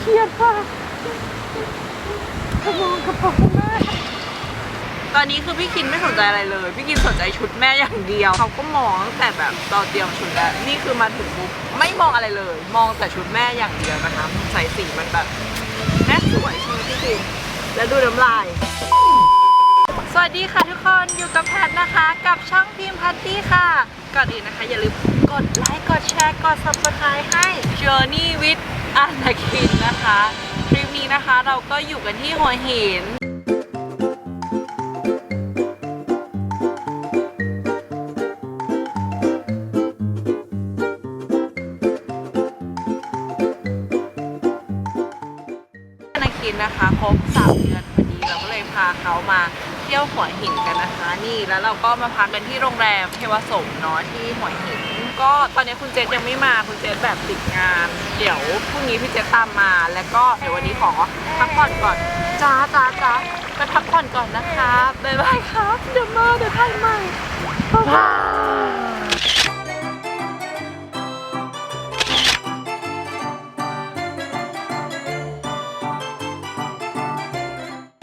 เครียดค่ะขโมยกระเป๋าแม่ตอนนี้คือพี่คินไม่สนใจอะไรเลย พี่คินสนใจชุดแม่อย่างเดียวเขาก็มองตั้งแต่แบบตอนเตรียมชุดแล้วนี่คือมาถึงปุ๊บไม่มองอะไรเลย มองแต่ชุดแม่อย่างเดียวนะคะใส่สีมันแบบแม่สวยใช่ไหมพี่คินแล้วดูน้ำลาย สวัสดีค่ะทุกคนอยู่กับแพทนะคะ กับช่องพิมพ์พัตตี้ค่ะก่อนอื่นนะคะ อย่าลืมกดไลค์กดแชร์กด subscribe ให้ Journey with อ n นาคิน นะคะคลิปนี้นะคะเราก็อยู่กันที่หัวหินนาคินนะคะครบสามเดือนพอดีเราก็เลยพาเขามาเที่ยวหัวหินกันนะคะ นี่แล้วเราก็มาพักกันที่โรงแรมเทวสมเนาะที่หัวหิน ก็ตอนนี้คุณเจษยังไม่มาคุณเจษแบบติดงาน เดี๋ยวพรุ่งนี้พี่เจษตามมา แล้วก็เดี๋ยววันนี้ขอพักผ่อนก่อนจ้าจ้าจ้าไปพักผ่อนก่อนนะคะบ๊ายบายครับเดี๋ยวมาเดี๋ยวถ่ายใหม่บ๊ายบาย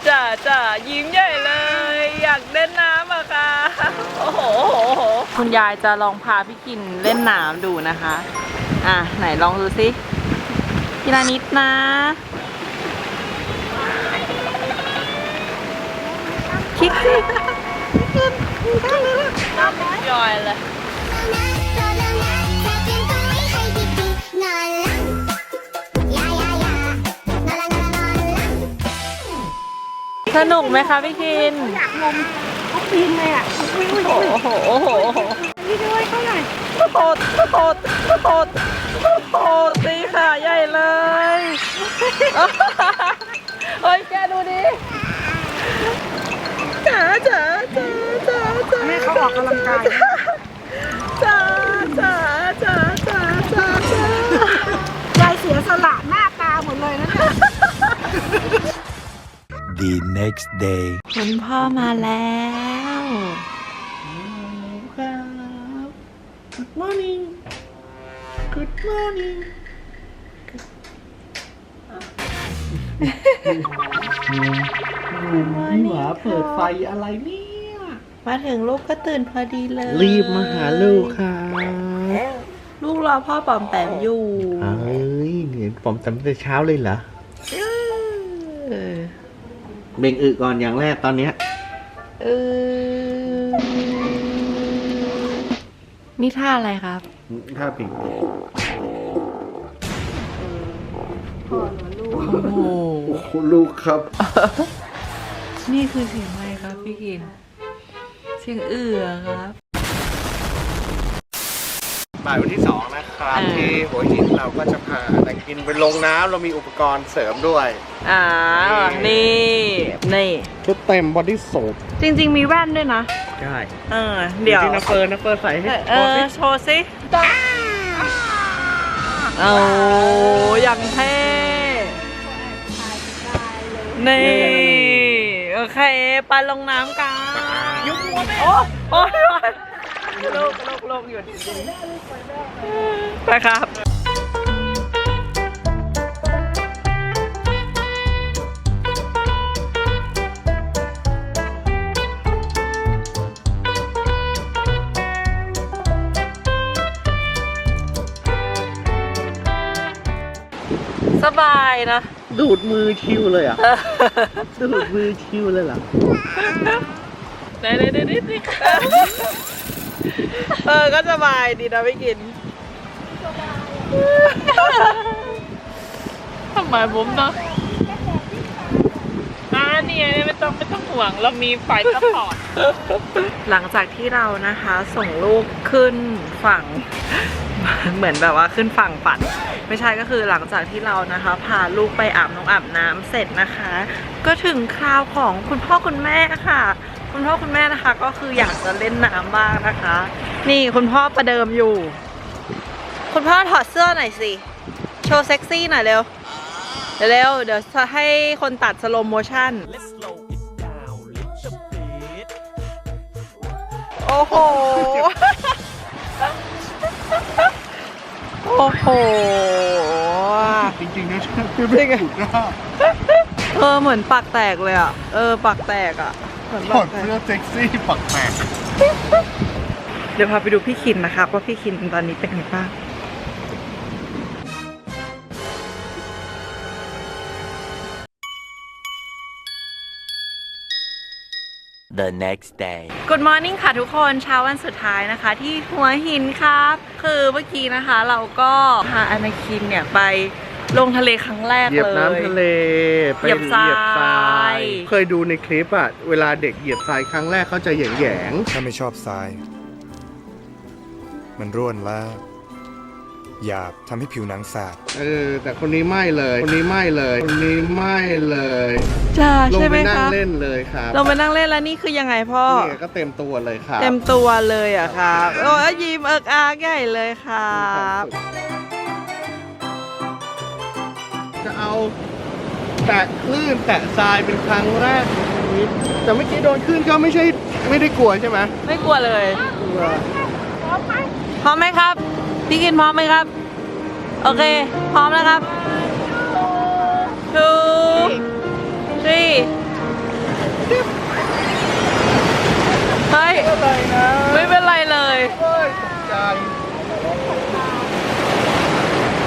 จ้าจ้ายิ้มใหญ่เลย อยากเล่นน้ำ โห คุณยายจะลองพาพี่กินเล่นน้ำดูนะคะ อะ ไหนลองดูสิทีละนิดนะ คิดสิกยอยเลย สนุกไหมคะพี่คินอยากงม ทุกทีมเลยอะอุ้ยอุ้ยโอ้อุ้ยโหโอ้โหโอ้โหนี่ด้วยเขาหน่อยโตดโตดโตดโตดสิค่ะใหญ่เลยเฮ้ยแกดูดิจ๋าจ๋าจ๋าจ๋าจ๋าแม่เขาออกกำลังกายจ๋าจ๋าจ๋าจ๋าจ๋าจ๋ายายเสียสละหน้าตาหมดเลยนะเนี่ย The next day. คุณพ่อมาแล้ว หมาเปิดไฟอะไรเนี่ยมาถึงลูกก็ตื่นพอดีเลย รีบมาหาลูกครับลูกรอพ่อปอมแปมอยู่เอ้ยเนี่ยผมจำแต่เช้าเลยเหรอเออเบ่งอึก่อนอย่างแรกตอนเนี้ยเออนี่ท่าอะไรครับถ้าเบ่งอึ โอ้โหโอ้โหลูกครับ นี่คือเสียงอะไรครับพี่กิน เสียงเอือครับ บ่ายวันที่สองนะครับ อ่า ที่หัวหินเราก็จะพาแต่กินไปลงน้ำเรามีอุปกรณ์เสริมด้วยอ่า นี่ นี่ ชุดเต็มบอดี้สูทจริงๆมีแว่นด้วยนะใช่เออ เดี๋ยว ที่นักเฟิร์นนักเฟิร์นใส่ให้เออ โชว์สิโอ้ยังเท่ นี่ โอเคไปลงน้ำกันยุบหัวแม่โอ้โอ้ยลูกลูกลูกอยู่ดีๆไปครับสบายนะ ดูดมือชิวเลยอะ ดูดมือชิวเลยเหรอไหนไหนไหนไหนไหนเออ ก็สบายดีนะไม่กินทำไมผมเนาะอ่านี่ไงไม่ต้องไม่ต้องห่วง เรามีไฟซัพพอร์ต หลังจากที่เรานะคะ ส่งลูกขึ้นฝั่ง เหมือนแบบว่าขึ้นฝั่งฝัน ไม่ใช่ก็คือหลังจากที่เรานะคะ พาลูกไปอาบน้องอาบน้ำเสร็จนะคะ ก็ถึงคราวของคุณพ่อคุณแม่ค่ะ คุณพ่อคุณแม่นะคะ ก็คืออยากจะเล่นน้ำบ้างนะคะ นี่คุณพ่อประเดิมอยู่ คุณพ่อถอดเสื้อหน่อยสิโชว์เซ็กซี่หน่อยเร็วเดี๋ยวเร็วเดี๋ยวจะให้คนตัดสโลโมชั่นโอ้โห โอ้โหจริงๆนะคือไม่ถูกนะเออเหมือนปากแตกเลยอะ เออปากแตกอะเหมือนถปาอกดแตก เสื้อเซ็กซี่ปักแตก เดี๋ยวพาไปดูพี่คินนะครับว่าพี่คินตอนนี้เป็นไงบ้าง The next day. Good morning ค่ะทุกคนเช้าวันสุดท้ายนะคะ ที่หัวหินครับ คือเมื่อกี้นะคะเราก็พาอนาคินเนี่ยไปลงทะเลครั้งแรกเหยียบเลยน้ำทะเลไปเหยียบทราย เคยดูในคลิปอะเวลาเด็กเหยียบทรายครั้งแรกเขาจะแหยงแหยงถ้าไม่ชอบทราย มันร่วนและ หยาบทำให้ผิวหนังสาบๆเออ แต่คนนี้ไม่เลย คนนี้ไม่เลย คนนี้ไม่เลยจ้าลงใช่ไหไปมนั่งคะเล่นเลยครับเราไปนั่งเล่นแล้วนี่คือยังไงพ่อ นี่ก็เต็มตัวเลยครับ เต็มตัวเลยอะครับโอ้ยยิ้มเอิกอาร์กใหญ่เลยครับ จะเอาแตะคลื่นแตะทรายเป็นครั้งแรกในชีวิตแต่เมื่อกี้โดนคลื่นก็ไม่ใช่ไม่ได้กลัวใช่ไหมไม่กลัวเลย กลัวพร้อมไหมครับพี่ กินพร้อมไหมครับ โอเค พร้อมแล้วครับ two three เฮ้ยอะไรนะไม่เป็นไรเลย เฮ้ยตกใจ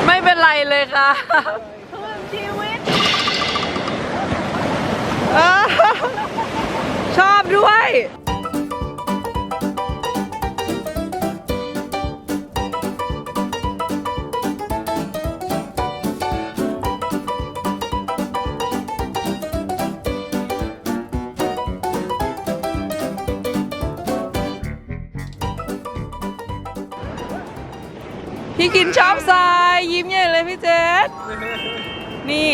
ไม่เป็นไรเลยค่ะชีวิตอ้าวชอบด้วย พี่กินชอบทรายยิ้มใหญ่เลยพี่เจษนี่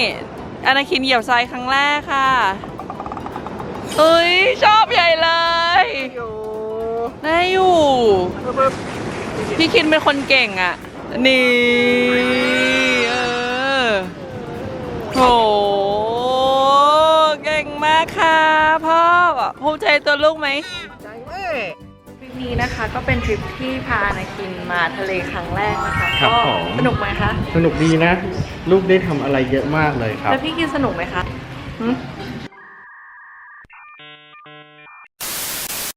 อนาคินเหยียบทรายครั้งแรกค่ะเอ้ยชอบใหญ่เลยได้อยู่พี่คินเป็นคนเก่งอะ นี่เออโหเก่งมากค่ะพ่อภูมิใจตัวลูกไหม นี้นะคะก็เป็นทริปที่พาอนาคินมาทะเลครั้งแรกนะคะครับก็ผม สนุกไหมคะ สนุกดีนะ ลูกได้ทำอะไรเยอะมากเลยครับ แล้วพี่กินสนุกไหมคะหึ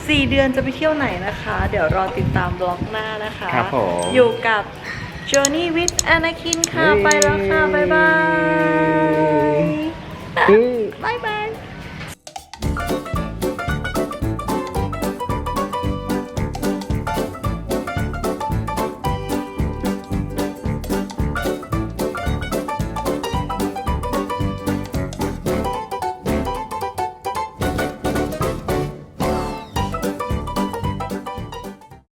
สี่เดือนจะไปเที่ยวไหนนะคะ เดี๋ยวรอติดตามบล็อกหน้านะคะ ครับผมอยู่กับ Journey with Anakin ค่ะไปแล้วค่ะ บ๊ายบาย อืม